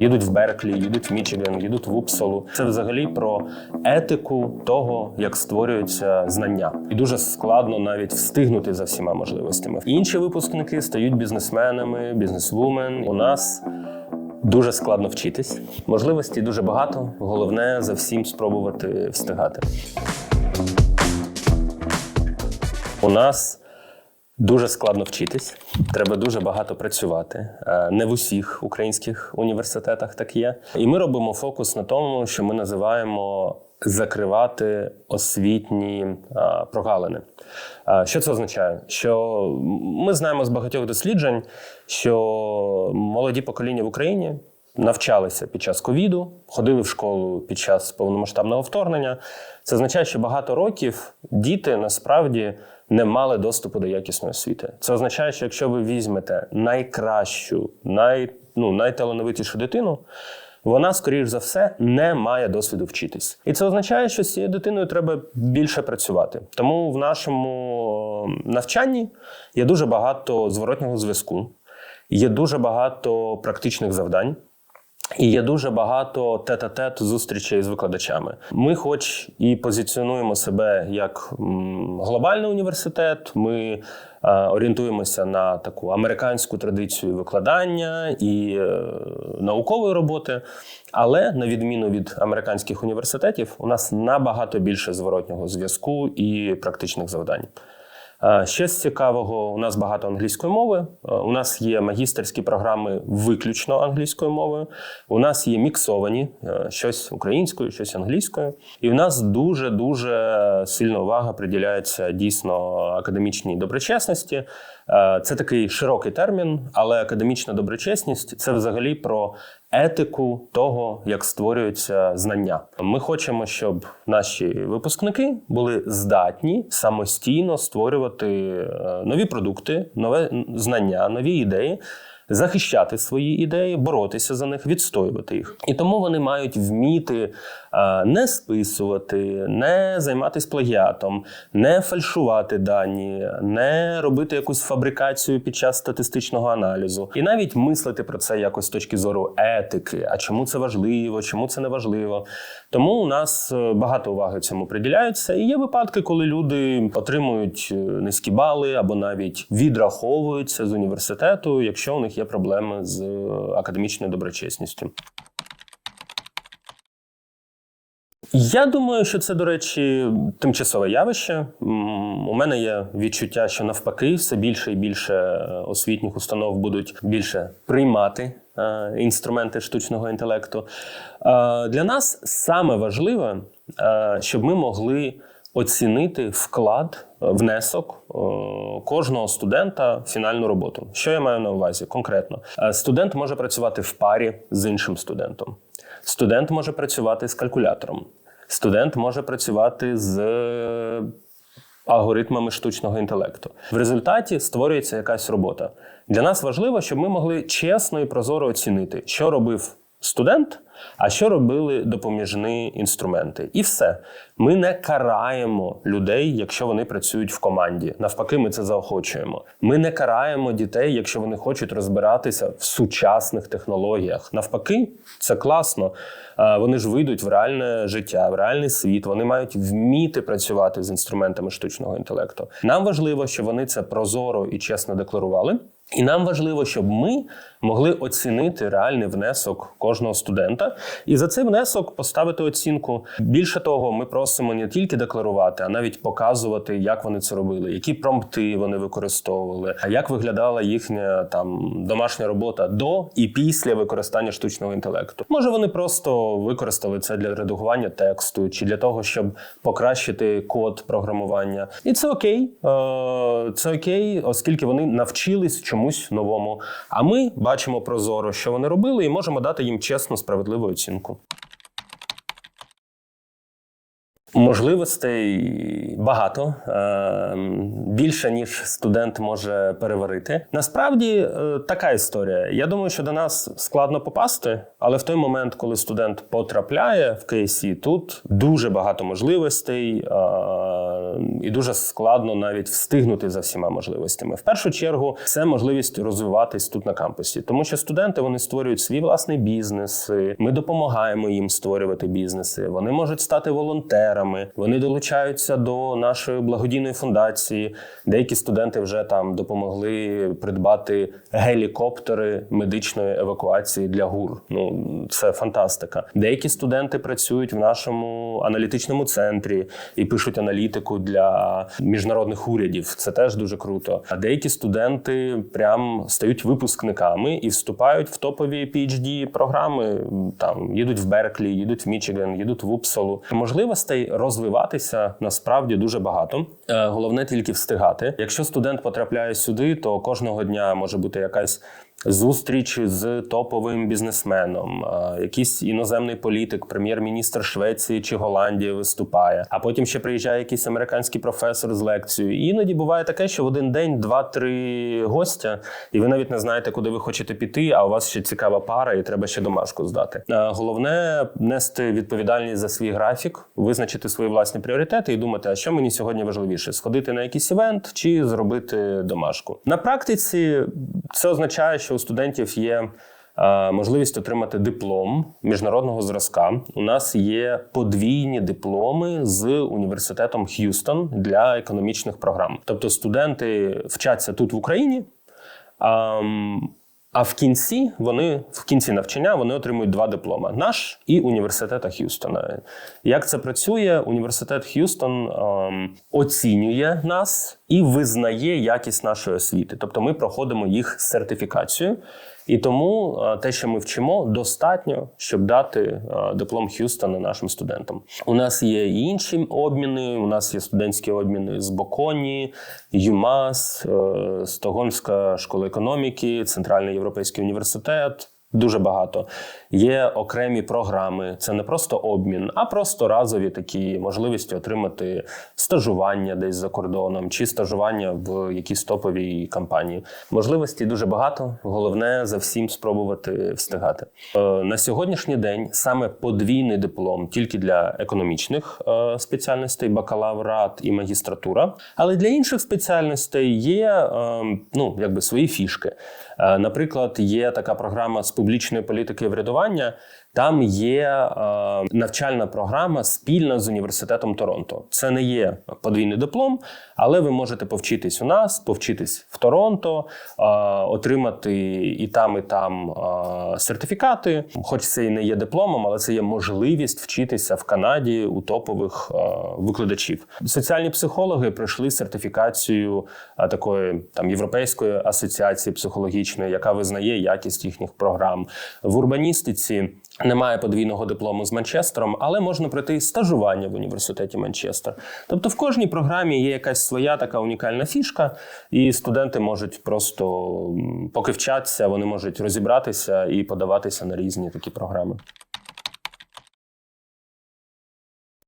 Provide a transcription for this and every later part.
Їдуть в Берклі, їдуть в Мічиган, їдуть в Упсалу. Це взагалі про етику того, як створюються знання, і дуже складно навіть встигнути за всіма можливостями. Інші випускники стають бізнесменами, бізнесвумен. У нас дуже складно вчитись. Можливостей дуже багато. Головне за всім спробувати встигати. У нас Дуже складно вчитись, треба дуже багато працювати. Е, Не в усіх українських університетах так є. І ми робимо фокус на тому, що ми називаємо закривати освітні е, прогалини. Е, Що це означає? Що ми знаємо з багатьох досліджень, що молоді покоління в Україні навчалися під час ковіду, ходили в школу під час повномасштабного вторгнення. Це означає, що багато років діти насправді не мали доступу до якісної освіти. Це означає, що якщо ви візьмете найкращу, най, ну, найталановитішу дитину, вона, скоріш за все, не має досвіду вчитись. І це означає, що з цією дитиною треба більше працювати. Тому в нашому е, навчанні є дуже багато зворотнього зв'язку, є дуже багато практичних завдань. І є дуже багато тет-а-тет зустрічей з викладачами. Ми, хоч і позиціонуємо себе як глобальний університет, ми е, орієнтуємося на таку американську традицію викладання і е, наукової роботи. Але на відміну від американських університетів, у нас набагато більше зворотнього зв'язку і практичних завдань. Е, Ще з цікавого, у нас багато англійської мови. Е, У нас є магістерські програми виключно англійською мовою. У нас є міксовані е, щось українською, щось англійською. І в нас дуже дуже сильна увага приділяється дійсно академічній доброчесності. Е, Це такий широкий термін, але академічна доброчесність це взагалі про етику того, як створюються знання. Ми хочемо, щоб наші випускники були здатні самостійно створювати е, нові продукти, нове знання, нові ідеї. Захищати свої ідеї, боротися за них, відстоювати їх, і тому вони мають вміти е, не списувати, не займатися плагіатом, не фальшувати дані, не робити якусь фабрикацію під час статистичного аналізу, і навіть мислити про це якось з точки зору етики. А чому це важливо, чому це не важливо? Тому у нас е, багато уваги цьому приділяється. І є випадки, коли люди отримують е, низькі бали або навіть відраховуються з університету, якщо у них є проблеми з е, академічною доброчесністю. Я думаю, що це, до речі, тимчасове явище. У мене є відчуття, що навпаки, все більше і більше е, освітніх установ будуть більше приймати е, інструменти штучного інтелекту. Для нас саме важливе, щоб ми могли оцінити вклад, е, внесок е, кожного студента в фінальну роботу. Що я маю на увазі конкретно? Е, Студент може працювати в парі з іншим студентом. Студент може працювати з калькулятором. Студент може працювати з алгоритмами штучного інтелекту. В результаті створюється якась робота. Для нас важливо, щоб ми могли чесно і прозоро оцінити, що робив студент, а що робили допоміжні інструменти. І все. Ми не караємо людей, якщо вони працюють в команді. Навпаки, ми це заохочуємо. Ми не караємо дітей, якщо вони хочуть розбиратися в сучасних технологіях. Навпаки, це класно. Вони ж вийдуть в реальне життя, в реальний світ. Вони мають вміти працювати з інструментами штучного інтелекту. Нам важливо, щоб вони це прозоро і чесно декларували. І нам важливо, щоб ми могли оцінити реальний внесок кожного студента і за цей внесок поставити оцінку. Більше того, ми просимо не тільки декларувати, а навіть показувати, як вони це робили, які промпти вони використовували, а як виглядала їхня там домашня робота до і після використання штучного інтелекту. Може, вони просто використали це для редагування тексту чи для того, щоб покращити код програмування. І це окей, Е, це окей, оскільки вони навчились чомусь новому. А ми бачимо прозоро, що вони робили, і можемо дати їм чесну, справедливу оцінку. Можливостей багато Е, більше ніж студент може переварити. Насправді е, така історія. Я думаю, що до нас складно попасти, але в той момент, коли студент потрапляє в КСІ, тут дуже багато можливостей, е, і дуже складно навіть встигнути за всіма можливостями. В першу чергу це можливість розвиватись тут на кампусі, тому що студенти вони створюють свій власний бізнес. Ми допомагаємо їм створювати бізнеси. Вони можуть стати волонтерами, вони долучаються до нашої благодійної фундації. Деякі студенти вже там допомогли придбати гелікоптери медичної евакуації для гур. Ну це фантастика. Деякі студенти працюють в нашому аналітичному центрі і пишуть аналітику для міжнародних урядів. Це теж дуже круто. А деякі студенти прям стають випускниками і вступають в топові phd програми. Там їдуть в Берклі, їдуть в Мічиган, їдуть в Упсалу. Можливостей розвиватися насправді дуже багато. Е, Головне тільки встигати. Якщо студент потрапляє сюди, то кожного дня може бути якась. Зустріч з топовим бізнесменом, якийсь іноземний політик, прем'єр-міністр Швеції чи Голландії виступає. А потім ще приїжджає якийсь американський професор з лекцією. І іноді буває таке, що в один день два-три гостя, і ви навіть не знаєте, куди ви хочете піти. А у вас ще цікава пара, і треба ще домашку здати. Головне нести відповідальність за свій графік, визначити свої власні пріоритети і думати, а що мені сьогодні важливіше: сходити на якийсь івент чи зробити домашку. На практиці це означає, що у студентів є. е, Можливість отримати диплом міжнародного зразка. У нас є подвійні дипломи з університетом Х'юстон для економічних програм. Тобто студенти вчаться тут в Україні, а, в кінці вони в кінці навчання вони отримують два диплома: наш і університета Х'юстона. Як це працює? Університет Х'юстон ем, оцінює нас і визнає якість нашої освіти. Тобто ми проходимо їх сертифікацію. І тому е, те, що ми вчимо, достатньо, щоб дати е, диплом Х'юстона нашим студентам. У нас є і інші обміни. У нас є студентські обміни з Боконі, ЮМАС, е, Стокгольмська школа економіки, Центральний європейський університет. Дуже багато є окремі програми. Це не просто обмін, а просто разові такі можливості отримати стажування десь за кордоном чи стажування в якійсь топовій компанії. Можливостей дуже багато. Головне за всім спробувати встигати. Е, На сьогоднішній день саме подвійний диплом тільки для економічних е, спеціальностей, бакалаврат і магістратура. Але для інших спеціальностей є е, ну якби свої фішки. Е, Наприклад, є така програма з публічної політики врядування. Там є е, навчальна програма спільна з університетом Торонто. Це не є подвійний диплом, але ви можете повчитись у нас, повчитись в Торонто, е, отримати і там, і там е, сертифікати. Хоч це і не є дипломом, але це є можливість вчитися в Канаді у топових е, викладачів. Соціальні психологи пройшли сертифікацію е, такої там європейської асоціації психологічної, яка визнає якість їхніх програм в урбаністиці. Немає подвійного диплому з Манчестером, але можна пройти стажування в університеті Манчестер. Тобто в кожній програмі є якась своя така унікальна фішка, і студенти можуть просто, поки вчаться, вони можуть розібратися і подаватися на різні такі програми. Е, ну,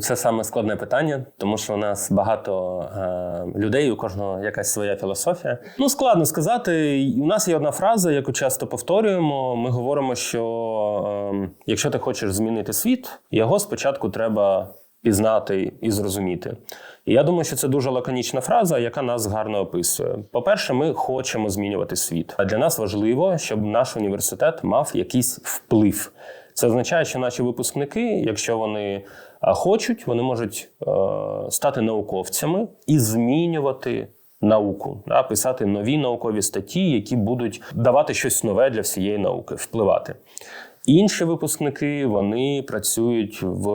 Це саме складне питання, тому що у нас багато е, людей, у кожного якась своя філософія. Ну, складно сказати. У нас є одна фраза, яку часто повторюємо. Ми говоримо, що е, якщо ти хочеш змінити світ, його спочатку треба пізнати і зрозуміти. І я думаю, що це дуже лаконічна фраза, яка нас гарно описує. По-перше, ми хочемо змінювати світ. А для нас важливо, щоб наш університет мав якийсь вплив. Це означає, що наші випускники, якщо вони хочуть, вони можуть е, стати науковцями і змінювати науку, да, писати нові наукові статті, які будуть давати щось нове для всієї науки, впливати. Інші випускники вони працюють в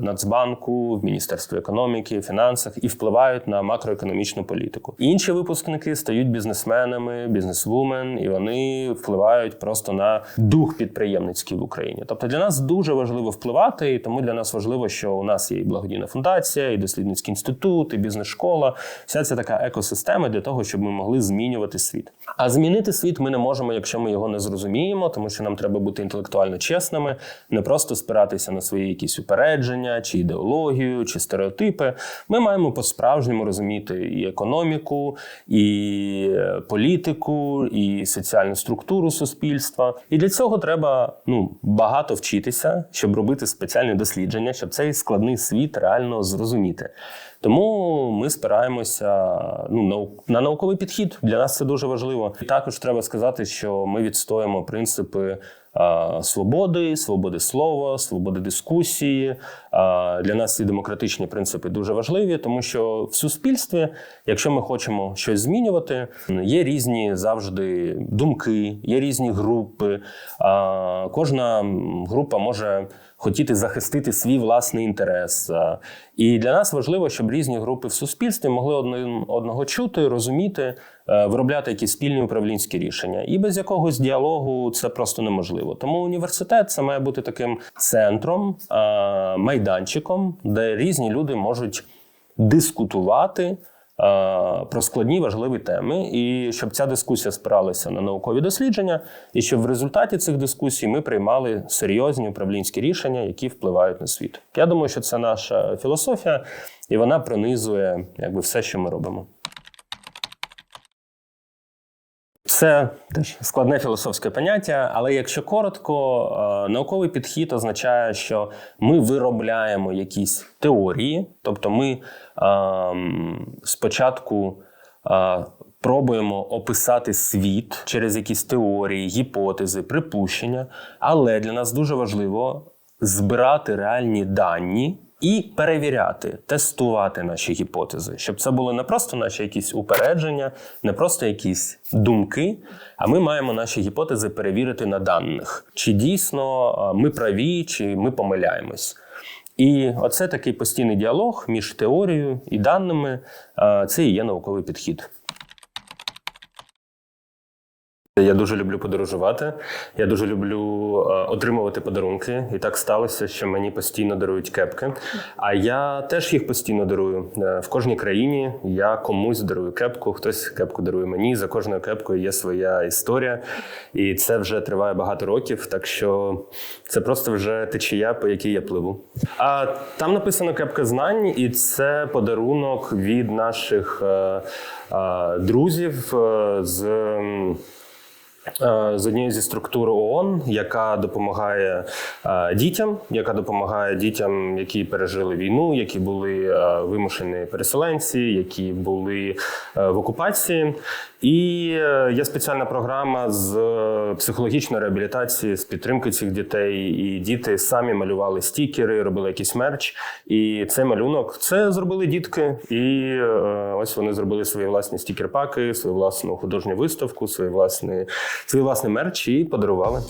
Нацбанку, в Міністерстві економіки, фінансах і впливають на макроекономічну політику. Інші випускники стають бізнесменами, бізнесвумен, і вони впливають просто на дух підприємницький в Україні. Тобто для нас дуже важливо впливати, і тому для нас важливо, що у нас є і благодійна фундація, і дослідницький інститут, і бізнес-школа. Вся ця така екосистема для того, щоб ми могли змінювати світ. А змінити світ ми не можемо, якщо ми його не зрозуміємо, тому що нам треба бути інтелектуальними інтелектуально чесними, не просто спиратися на свої якісь упередження, чи ідеологію, чи стереотипи. Ми маємо по-справжньому розуміти і економіку, і е, політику, і соціальну структуру суспільства. І для цього треба ну, багато вчитися, щоб робити спеціальні дослідження, щоб цей складний світ реально зрозуміти. Тому ми спираємося ну, на науковий підхід. Для нас це дуже важливо. І також треба сказати, що ми відстоїмо принципи свободи, свободи слова, свободи дискусії. Для нас ці демократичні принципи дуже важливі, тому що в суспільстві, якщо ми хочемо щось змінювати, є різні завжди думки, є різні групи. Кожна група може хотіти захистити свій власний інтерес. І для нас важливо, щоб різні групи в суспільстві могли одного чути, розуміти, виробляти якісь спільні управлінські рішення. І без якогось діалогу це просто неможливо. Тому університет це має бути таким центром, майданчиком, де різні люди можуть дискутувати. е, Про складні важливі теми, і щоб ця дискусія спиралася на наукові дослідження, і щоб в результаті цих дискусій ми приймали серйозні управлінські рішення, які впливають на світ. Я думаю, що це наша філософія, і вона пронизує якби все, що ми робимо. Це теж складне філософське поняття, але якщо коротко, е, науковий підхід означає, що ми виробляємо якісь теорії, тобто ми ем, спочатку е, пробуємо описати світ через якісь теорії, гіпотези, припущення, але для нас дуже важливо збирати реальні дані. І перевіряти, тестувати наші гіпотези, щоб це були не просто наші якісь упередження, не просто якісь думки. А ми маємо наші гіпотези перевірити на даних, чи дійсно ми праві, чи ми помиляємось. І оце такий постійний діалог між теорією і даними. Це і є науковий підхід. Я дуже люблю подорожувати. Я дуже люблю е, отримувати подарунки. І так сталося, що мені постійно дарують кепки. А я теж їх постійно дарую. Е, в кожній країні я комусь дарую кепку, хтось кепку дарує мені. За кожною кепкою є своя історія. І це вже триває багато років. Так що це просто вже течія, по якій я пливу. А там написано кепка знань, і це подарунок від наших е, друзів з. Е, з однієї зі структур ООН, яка допомагає е, дітям, яка допомагає дітям, які пережили війну, які були е, вимушені переселенці, які були в окупації. І є спеціальна програма з психологічної реабілітації, з підтримки цих дітей. І діти самі малювали стікери, робили якийсь мерч. І цей малюнок це зробили дітки. І ось вони зробили свої власні стікер-паки, свою власну художню виставку, свої власні, свій власний мерч і подарували.